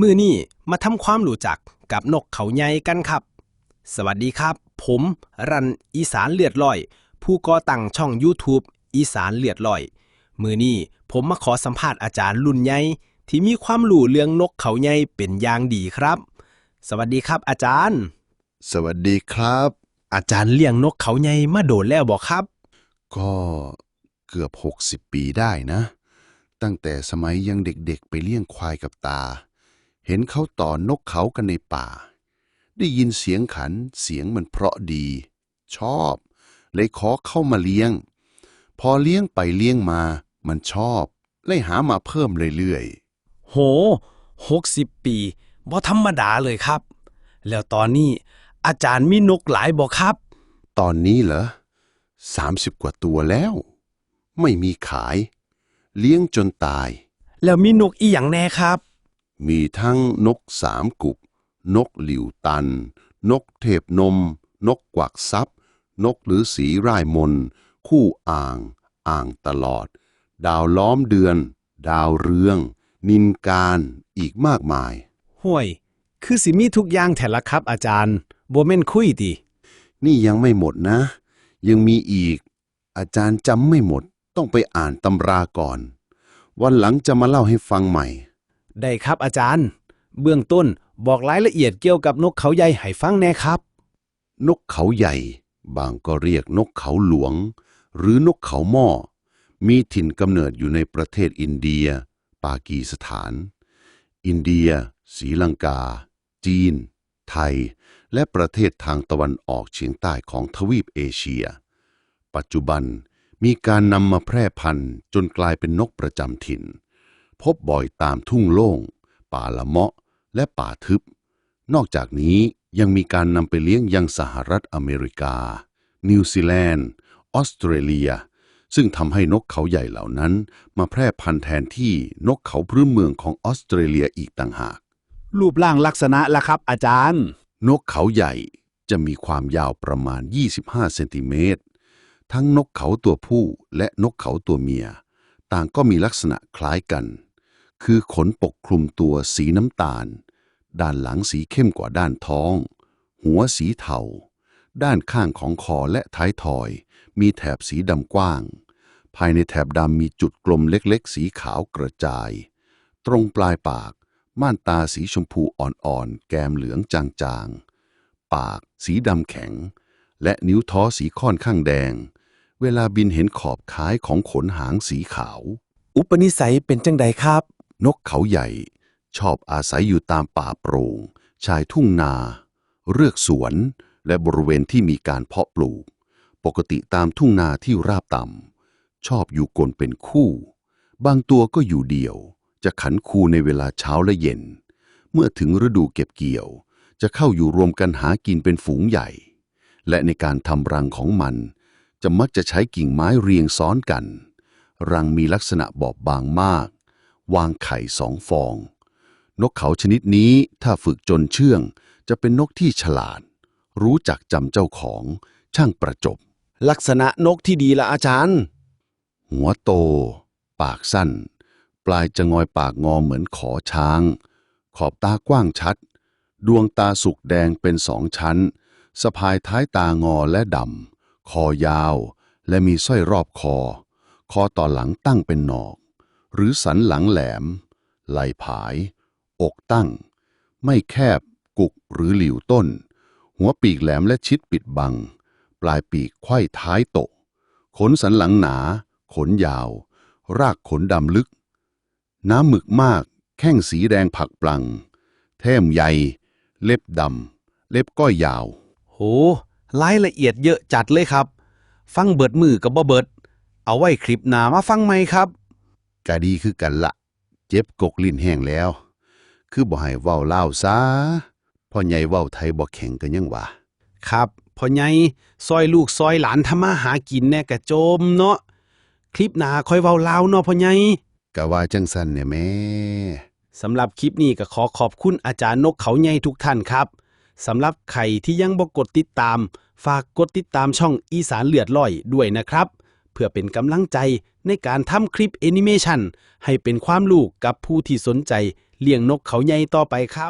มือนี้มาทำความรู้จักกับนกเขาใหญ่กันครับ สวัสดีครับ ผมรันอีสานเลือดลอย ผู้ก่อตั้งช่อง YouTube อีสานเลือดลอย มือนี้ผมมาขอสัมภาษณ์อาจารย์รุ่นใหญ่ที่มีความรู้เรื่องนกเขาใหญ่เป็นอย่างดีครับ สวัสดีครับ อาจารย์ สวัสดีครับ อาจารย์เลี้ยงนกเขาใหญ่มาโดนแล้วบอกครับ ก็เกือบ 60 ปีได้นะ ตั้งแต่สมัยยังเด็กๆไปเลี้ยงควายกับตา เห็นเขาต่อนกเขากันในป่า ได้ยินเสียงขันเสียงมันเพราะดี ชอบ เลยขอเข้ามาเลี้ยง พอเลี้ยงไปเลี้ยงมา มันชอบ เลยหามาเพิ่มเรื่อยโหหกสิบปีบ่ธรรมดาเลยครับ แล้วตอนนี้อาจารย์มีนกหลายบอกครับๆตอนนี้เหรอ30กว่าตัวแล้ว ไม่มีขาย เลี้ยงจนตาย แล้วมีนกอีหยังแน่ครับ มีทั้งนกสามกุก นกหลิวตัน นกเทพนม นกกวักซับนกหรือสีร่ายมน คู่อ่าง อ่างตลอด ดาวล้อมเดือน ดาวเรือง นินการอีกมากมาย ห่วย คือสิมีทุกอย่างแถละครับอาจารย์บ่แม่นคุยตินี่ยังไม่หมดนะ ยังมีอีก อาจารย์จำไม่หมด ต้องไปอ่านตำราก่อน วันหลังจะมาเล่าให้ฟังใหม่ ได้ครับอาจารย์ เบื้องต้นบอกรายละเอียดเกี่ยวกับนกเขาใหญ่ให้ฟังแน่ครับ นกเขาใหญ่ บางก็เรียกนกเขาหลวง หรือนกเขาหม้อ มีถิ่นกำเนิดอยู่ในประเทศอินเดีย ปากีสถาน อินเดียศรีลังกา จีน ไทย และประเทศทางตะวันออกเฉียงใต้ของทวีปเอเชีย ปัจจุบันมีการนำมาแพร่พันธุ์จนกลายเป็นนกประจำถิ่น พบบ่อยตามทุ่งโล่ง ป่าละเมาะ และป่าทึบ นอกจากนี้ยังมีการนำไปเลี้ยงยังสหรัฐอเมริกา นิวซีแลนด์ ออสเตรเลีย ซึ่งทำให้นกเขาใหญ่เหล่านั้น มาแพร่พันธุ์แทนที่นกเขาพื้นเมืองของออสเตรเลียอีกต่างหาก รูปร่างลักษณะล่ะครับ อาจารย์ นกเขาใหญ่จะมีความยาวประมาณ 25 เซนติเมตร ทั้งนกเขาตัวผู้และนกเขาตัวเมีย ต่างก็มีลักษณะคล้ายกัน คือขนปกคลุมตัวสีน้ำตาล ด้านหลังสีเข้มกว่าด้านท้อง หัวสีเทา ด้านข้างของคอและท้ายทอย มีแถบสีดำกว้าง ภายในแถบดำมีจุดกลมเล็กๆ สีขาวกระจาย ตรงปลายปาก ม่านตาสีชมพูอ่อนๆ แกมเหลืองจางๆ ปากสีดำแข็ง และนิ้วท้อสีค่อนข้างแดง เวลาบินเห็นขอบคล้ายของขนหางสีขาว อุปนิสัยเป็นจังใดครับ นกเขาใหญ่ ชอบอาศัยอยู่ตามป่าโปร่ง ชายทุ่งนา เรือกสวน และบริเวณที่มีการเพาะปลูก ปกติตามทุ่งนาที่ราบต่ำ ชอบอยู่กลนเป็นคู่ บางตัวก็อยู่เดี่ยว จะขันคูในเวลาเช้าและเย็น เมื่อถึงฤดูเก็บเกี่ยว จะเข้าอยู่รวมกันหากินเป็นฝูงใหญ่ และในการทำรังของมัน จะมักจะใช้กิ่งไม้เรียงซ้อนกัน รังมีลักษณะบอบบางมาก วางไข่สองฟอง นกเขาชนิดนี้ถ้าฝึกจนเชื่อง จะเป็นนกที่ฉลาด รู้จักจำเจ้าของ ช่างประจบ ลักษณะนกที่ดีละอาจารย์ หัวโต ปากสั้น ปลายจะงอยปากงอเหมือนขอช้าง ขอบตากว้างชัด ดวงตาสุกแดงเป็นสองชั้น สะพายท้ายตางอและดำคอยาว และมีสร้อยรอบคอ คอต่อหลังตั้งเป็นหนอก หรือสันหลังแหลม ไหล่ผาย อกตั้ง ไม่แคบ กุกหรือหลิวต้น หัวปีกแหลมและชิดปิดบัง ปลายปีกไขว้ท้ายตก ขนสันหลังหนา ขนยาว รากขนดำลึก น้ำหมึกมาก แข้งสีแดงผักปลัง แท่มใหญ่ เล็บดำ เล็บก้อยยาว โหรายละเอียดเยอะจัดเลยครับ ฟังเบิดมือกับบ่เบิด เอาไว้คลิปหน้ามาฟังไหมครับ กะดีคือกันละ เจ็บกกลิ้นแห้งแล้ว คือบ่ให้เว้าลาวซาพ่อใหญ่เว้าไทยบ่แข็งกันยังวะครับพ่อใหญ่ซอยลูกซอยหลานทำมาหากินแน่กะโจมเนาะคลิปหน้าค่อยเว้าลาวเนาะพ่อใหญ่กะว่าจังสันเนี่ยแม่สำหรับคลิปนี้ก็ขอขอบคุณอาจารย์นกเขาใหญ่ทุกท่านครับสำหรับใครที่ยังบ่กดติดตาม ฝากกดติดตามช่องอีสานเลือดลอยด้วยนะครับ เพื่อเป็นกำลังใจในการทำคลิปแอนิเมชันให้เป็นความรู้กับผู้ที่สนใจเลี้ยงนกเขาใหญ่ต่อไปครับ